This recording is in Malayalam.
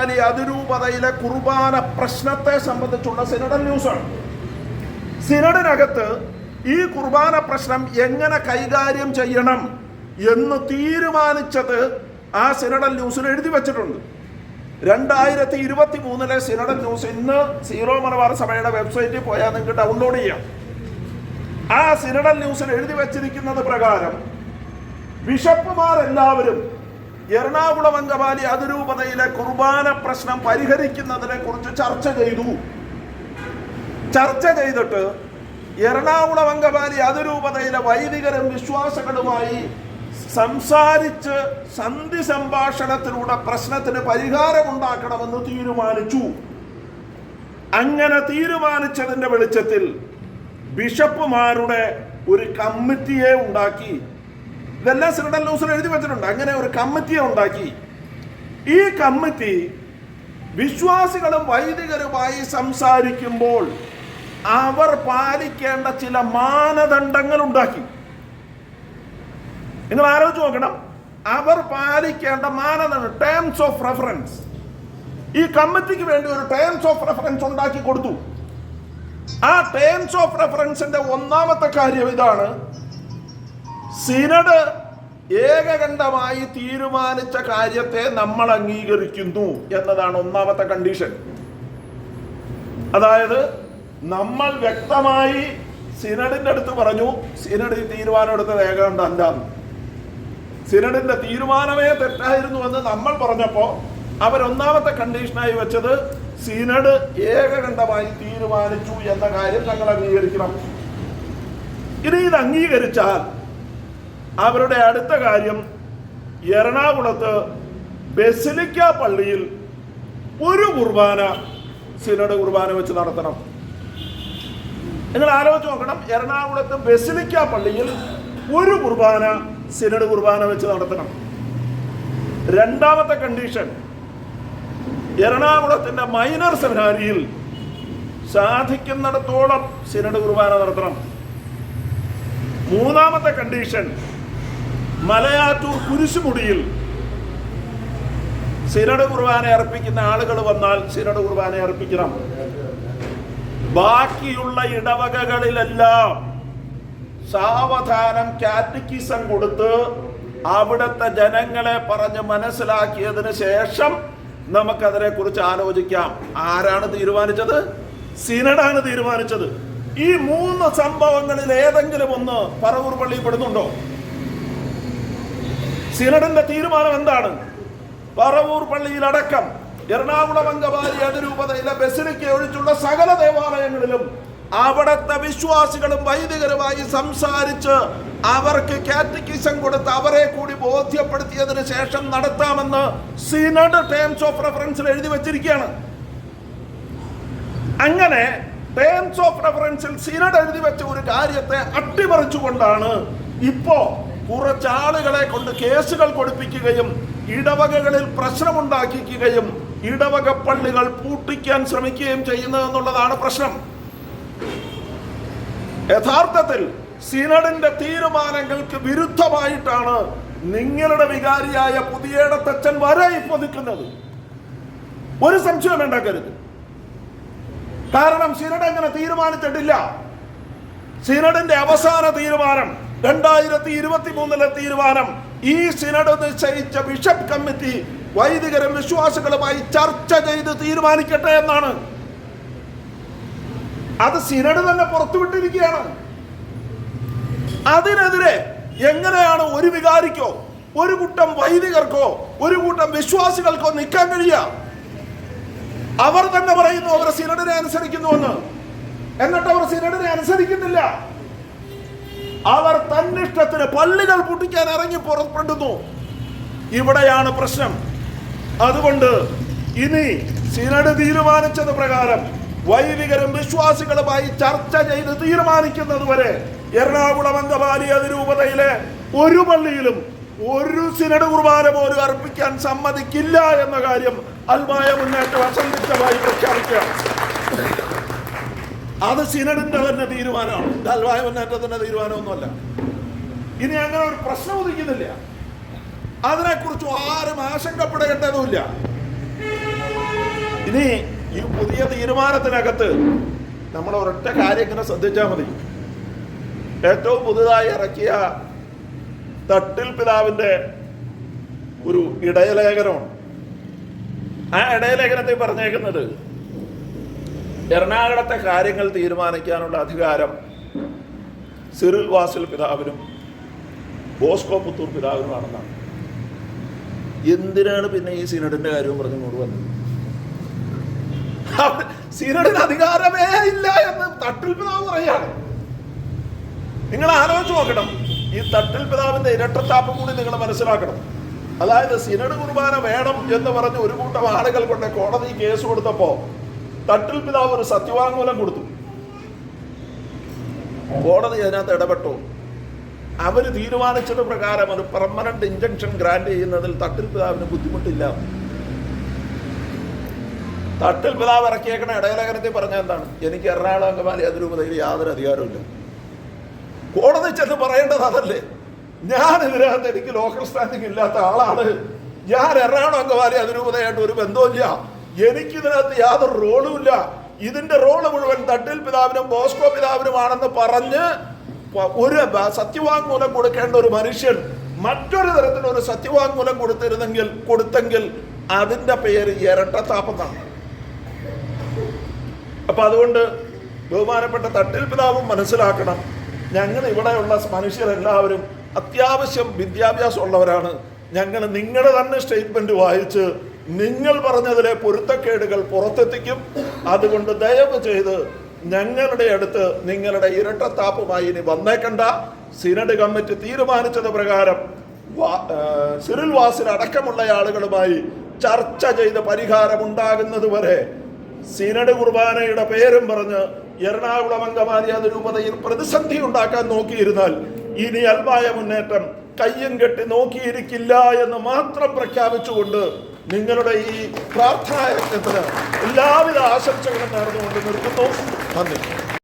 അങ്കമാലി അതിരൂപതയിലെ കുർബാന പ്രശ്നത്തെ സംബന്ധിച്ചുള്ള സിനഡൽ ന്യൂസാണ്. സിനഡിനകത്ത് ഈ കുർബാന പ്രശ്നം എങ്ങനെ കൈകാര്യം ചെയ്യണം എന്ന് തീരുമാനിച്ചത് ആ സിനഡൽ ന്യൂസിൽ എഴുതി വച്ചിട്ടുണ്ട്. രണ്ടായിരത്തി ഇരുപത്തി മൂന്നിലെ സിനഡൽ ന്യൂസ് ഇന്ന് സീറോ മലബാർ സഭയുടെ വെബ്സൈറ്റിൽ പോയാൽ നിങ്ങൾക്ക് ഡൗൺലോഡ് ചെയ്യാം. ആ സിനഡൽ ന്യൂസിൽ എഴുതി വച്ചിരിക്കുന്നത് പ്രകാരം ബിഷപ്പുമാരെല്ലാവരും എറണാകുളം അങ്കമാലി അതിരൂപതയിലെ കുർബാന പ്രശ്നം പരിഹരിക്കുന്നതിനെ കുറിച്ച് ചർച്ച ചെയ്തു. ചർച്ച ചെയ്തിട്ട് എറണാകുളം അങ്കമാലി അതിരൂപതയിലെ വൈദികരും വിശ്വാസങ്ങളുമായി സംസാരിച്ച് സന്ധി സംഭാഷണത്തിലൂടെ പ്രശ്നത്തിന് പരിഹാരം ഉണ്ടാക്കണമെന്ന് തീരുമാനിച്ചു. അങ്ങനെ തീരുമാനിച്ചതിന്റെ വെളിച്ചത്തിൽ ബിഷപ്പുമാരുടെ ഒരു കമ്മിറ്റിയെ ഉണ്ടാക്കി. ഇതെല്ലാം സിനഡൽ ലൂസിൽ എഴുതി വെച്ചിട്ടുണ്ട്. അങ്ങനെ ഒരു കമ്മിറ്റിയെ ഉണ്ടാക്കി. ഈ കമ്മിറ്റി വിശ്വാസികളും വൈദികരുമായി സംസാരിക്കുമ്പോൾ അവർ പാലിക്കേണ്ട ചില മാനദണ്ഡങ്ങൾ ഉണ്ടാക്കി. നിങ്ങൾ ആലോചിച്ച് നോക്കണം. അവർ പാലിക്കേണ്ട മാനദണ്ഡം ടേംസ് ഓഫ് റെഫറൻസ് ഈ കമ്മിറ്റിക്ക് വേണ്ടി ഒരു ടേംസ് ഓഫ് റെഫറൻസ് ഉണ്ടാക്കി കൊടുത്തു. ആ ടേംസ് ഓഫ് റെഫറൻസിന്റെ ഒന്നാമത്തെ കാര്യം ഇതാണ്. സിനഡ് ഏകകണ്ഠമായി തീരുമാനിച്ച കാര്യത്തെ നമ്മൾ അംഗീകരിക്കുന്നു എന്നതാണ് ഒന്നാമത്തെ കണ്ടീഷൻ അതായത് നമ്മൾ വ്യക്തമായി സിനഡിന്റെ അടുത്ത് പറഞ്ഞു സിനഡ് ഈ തീരുമാനം എടുത്തത് ഏകകണ്ഠം അല്ലാന്ന് സിനഡിന്റെ തീരുമാനമേ തെറ്റായിരുന്നു എന്ന് നമ്മൾ പറഞ്ഞപ്പോ അവരൊന്നാമത്തെ കണ്ടീഷനായി വെച്ചത് സിനഡ് ഏകകണ്ഠമായി തീരുമാനിച്ചു എന്ന കാര്യം ഞങ്ങൾ അംഗീകരിക്കണം. ഇനി ഇത് അംഗീകരിച്ചാൽ അവരുടെ അടുത്ത കാര്യം എറണാകുളത്ത് ബെസിലിക്ക പള്ളിയിൽ ഒരു കുർബാന സിനഡ് കുർബാന വെച്ച് നടത്തണം. നിങ്ങൾ ആലോചിച്ച് നോക്കണം എറണാകുളത്ത് ബെസിലിക്ക പള്ളിയിൽ ഒരു കുർബാന സിനഡ് കുർബാന വെച്ച് നടത്തണം. രണ്ടാമത്തെ കണ്ടീഷൻ എറണാകുളത്തിന്റെ മൈനർ സെമിനാരിയിൽ സാധിക്കുന്നിടത്തോളം സിനഡ് കുർബാന നടത്തണം. മൂന്നാമത്തെ കണ്ടീഷൻ മലയാറ്റൂർ കുരിശുമുടിയിൽ സിനട് കുർബാന അർപ്പിക്കുന്ന ആളുകൾ വന്നാൽ സിനട് കുർബാന അർപ്പിക്കണം. ബാക്കിയുള്ള ഇടവകകളിലെല്ലാം സാവധാനം കാറ്റക്കിസം കൊടുത്ത് അവിടുത്തെ ജനങ്ങളെ പറഞ്ഞ് മനസ്സിലാക്കിയതിന് ശേഷം നമുക്കതിനെ കുറിച്ച് ആലോചിക്കാം. ആരാണ് തീരുമാനിച്ചത്? സിനഡാണ് തീരുമാനിച്ചത്. ഈ മൂന്ന് സംഭവങ്ങളിൽ ഏതെങ്കിലും ഒന്ന് പറവൂർ പള്ളിയിൽ പെടുന്നുണ്ടോ? സിനഡിന്റെ തീരുമാനം എന്താണ്? പറവൂർ പള്ളിയിലടക്കം എറണാകുളം അംഗവാരി അതിരൂപതയിലെ ബസിലിക്ക ഒഴിച്ചുള്ള സകല ദേവാലയങ്ങളിലും അവിടുത്തെ വിശ്വാസികളും വൈദികരുമായി സംസാരിച്ച് അവർക്ക് കാറ്റക്കിസം കൊടുത്ത് അവരെ കൂടി ബോധ്യപ്പെടുത്തിയതിന് ശേഷം നടത്താമെന്ന് സിനഡ് ടേംസ് ഓഫ് റെഫറൻസിൽ എഴുതി വെച്ചിരിക്കുകയാണ്. അങ്ങനെ ടേംസ് ഓഫ് റെഫറൻസിൽ സിനഡ് എഴുതി വെച്ച ഒരു കാര്യത്തെ അട്ടിമറിച്ചുകൊണ്ടാണ് ഇപ്പോ കുറച്ചാളുകളെ കൊണ്ട് കേസുകൾ കൊടുപ്പിക്കുകയും ഇടവകകളിൽ പ്രശ്നമുണ്ടാക്കിക്കുകയും ഇടവക പള്ളികൾ പൂട്ടിക്കാൻ ശ്രമിക്കുകയും ചെയ്യുന്നതെന്നുള്ളതാണ് പ്രശ്നം. യഥാർത്ഥത്തിൽ സിനഡിന്റെ തീരുമാനങ്ങൾക്ക് വിരുദ്ധമായിട്ടാണ് നിങ്ങളുടെ വികാരിയായ പുതിയടത്തച്ഛൻ വരെ ഇപ്പൊ നിൽക്കുന്നത്. ഒരു സംശയം ഉണ്ടാക്കരുത്. കാരണം സിനഡ് അങ്ങനെ തീരുമാനിച്ചിട്ടില്ല. സിനഡിന്റെ അവസാന തീരുമാനം രണ്ടായിരത്തി ഇരുപത്തി മൂന്നിലെ തീരുമാനം ഈ സിനഡ് നിശ്ചയിച്ച ബിഷപ്പ് കമ്മിറ്റി വൈദികരും വിശ്വാസികളുമായി ചർച്ച ചെയ്ത് തീരുമാനിക്കട്ടെ എന്നാണ്. അത് സിനഡ് തന്നെ പുറത്തുവിട്ടിരിക്കുകയാണ്. അതിനെതിരെ എങ്ങനെയാണ് ഒരു വികാരിക്കോ ഒരു കൂട്ടം വൈദികർക്കോ ഒരു കൂട്ടം വിശ്വാസികൾക്കോ നിൽക്കാൻ കഴിയുക? അവർ തന്നെ പറയുന്നു അവർ സിനഡിനെ അനുസരിക്കുന്നുവെന്ന്. എന്നിട്ട് അവർ സിനഡിനെ അനുസരിക്കുന്നില്ല. അവർ തന്നിഷ്ടത്തിന് പള്ളികൾ പൊട്ടിക്കാൻ ഇറങ്ങി പുറപ്പെടുന്നു. ഇവിടെയാണ് പ്രശ്നം. അതുകൊണ്ട് ഇനി സിനഡ് തീരുമാനിച്ചത് പ്രകാരം വൈദികരും വിശ്വാസികളുമായി ചർച്ച ചെയ്ത് തീരുമാനിക്കുന്നത് വരെ എറണാകുളം അങ്കമാലി അതിരൂപതയിലെ ഒരു പള്ളിയിലും ഒരു സിനഡ് കുർബാന പോലും അർപ്പിക്കാൻ സമ്മതിക്കില്ല എന്ന കാര്യം അൽമായ മുന്നേറ്റം അസന്തുഷ്ടമായി പ്രഖ്യാപിക്കുകയാണ്. അത് സിനഡിന്റെ തന്നെ തീരുമാനമാണ്. ദൽവായ മുന്നേറ്റ തന്നെ തീരുമാനമൊന്നുമല്ല. ഇനി അങ്ങനെ ഒരു പ്രശ്നം ഉദിക്കുന്നില്ല. അതിനെക്കുറിച്ച് ആരും ആശങ്കപ്പെടേണ്ടതുമില്ല. ഇനി ഈ പുതിയ തീരുമാനത്തിനകത്ത് നമ്മൾ ഒരൊറ്റ കാര്യം ഇങ്ങനെ ശ്രദ്ധിച്ചാൽ മതി. ഏറ്റവും പുതുതായി ഇറക്കിയ തട്ടിൽ പിതാവിന്റെ ഒരു ഇടയലേഖനമാണ്. ആ ഇടയലേഖനത്തിൽ പറഞ്ഞേക്കുന്നത് എറണാകുളത്തെ കാര്യങ്ങൾ തീരുമാനിക്കാനുള്ള അധികാരം സിറിൽ വാസിൽ പിതാവിനും ബോസ്കോ പുത്തൂർ പിതാവിനുമാണെന്നാണ്. എന്തിനാണ് പിന്നെ ഈ സിനഡിന്റെ കാര്യവും പറഞ്ഞുകൊണ്ട് വന്നത്? സിനഡിന് അധികാരമേ ഇല്ല എന്ന് തട്ടിൽ പിതാവ് പറയാണ് നിങ്ങൾ ആലോചിച്ച് നോക്കണം. ഈ തട്ടിൽ പിതാവിന്റെ ഇരട്ടത്താപ്പ് കൂടി നിങ്ങൾ മനസ്സിലാക്കണം. അതായത് സിനഡ് കുർബാന വേണം എന്ന് പറഞ്ഞ് ഒരു കൂട്ടം ആളുകൾ കൊണ്ട് കോടതി കേസ് കൊടുത്തപ്പോ തട്ടിൽ പിതാവ് ഒരു സത്യവാങ്മൂലം കൊടുത്തു. കോടതി അതിനകത്ത് ഇടപെട്ടു. അവർ തീരുമാനിച്ചത് പ്രകാരം അത് പെർമനന്റ് ഇഞ്ചക്ഷൻ ഗ്രാന്റ് ചെയ്യുന്നതിൽ തട്ടിൽ പിതാവിന് ബുദ്ധിമുട്ടില്ല. തട്ടിൽ പിതാവ് ഇറക്കിയേക്കണ ഇടയലേഖനത്തിൽ പറഞ്ഞ എന്താണ്? എനിക്ക് എറണാകുളം അംഗമാലി അതിരൂപതയിൽ യാതൊരു അധികാരമില്ല കോടതി ചെന്ന് പറയേണ്ടത് അതല്ലേ? ഞാൻ ഇതിനകത്ത് എനിക്ക് ലോക്കൽ സ്റ്റാൻഡിംഗ് ഇല്ലാത്ത ആളാണ്. ഞാൻ എറണാകുളം അങ്കമാലി അതിരൂപതയായിട്ട് ഒരു ബന്ധവുമില്ല. എനിക്ക് ഇതിനകത്ത് യാതൊരു റോളും ഇല്ല. ഇതിന്റെ റോൾ മുഴുവൻ തട്ടിൽ പിതാവിനും ബോസ്കോ പിതാവിനുമാണെന്ന് പറഞ്ഞ് ഒരു സത്യവാങ്മൂലം കൊടുക്കേണ്ട ഒരു മനുഷ്യൻ മറ്റൊരു തരത്തിലൊരു സത്യവാങ്മൂലം കൊടുത്തിരുന്നെങ്കിൽ കൊടുത്തെങ്കിൽ അതിന്റെ പേര് ഇരട്ടത്താപ്പെന്നാണ് അപ്പൊ അതുകൊണ്ട് ബഹുമാനപ്പെട്ട തട്ടിൽ പിതാവും മനസ്സിലാക്കണം. ഞങ്ങൾ ഇവിടെയുള്ള മനുഷ്യരെല്ലാവരും അത്യാവശ്യം വിദ്യാഭ്യാസം ഉള്ളവരാണ് ഞങ്ങൾ നിങ്ങളുടെ തന്നെ സ്റ്റേറ്റ്മെന്റ് വായിച്ച് നിങ്ങൾ പറഞ്ഞതിലെ പൊരുത്തക്കേടുകൾ പുറത്തെത്തിക്കും. അതുകൊണ്ട് ദയവ് ചെയ്ത് ഞങ്ങളുടെ അടുത്ത് നിങ്ങളുടെ ഇരട്ടത്താപ്പുമായി ഇനി വന്നേക്കണ്ട. സിനഡ് കമ്മിറ്റി തീരുമാനിച്ചത് പ്രകാരം സിറിൽ വാസിൽ അടക്കമുള്ള ആളുകളുമായി ചർച്ച ചെയ്ത് പരിഹാരമുണ്ടാകുന്നത് വരെ സിനഡ് കുർബാനയുടെ പേരും പറഞ്ഞ് എറണാകുളം അങ്കമാലി അതിരൂപതയിൽ പ്രതിസന്ധി ഉണ്ടാക്കാൻ നോക്കിയിരുന്നാൽ ഇനി അൽമായ മുന്നേറ്റം കയ്യും കെട്ടി നോക്കിയിരിക്കില്ല എന്ന് മാത്രം പ്രഖ്യാപിച്ചുകൊണ്ട് നിങ്ങളുടെ ഈ പ്രാർത്ഥനായജ്ഞത്തിന് എല്ലാവിധ ആശംസകളും നേർന്നുകൊണ്ട് നിർത്തുന്നു. നന്ദി.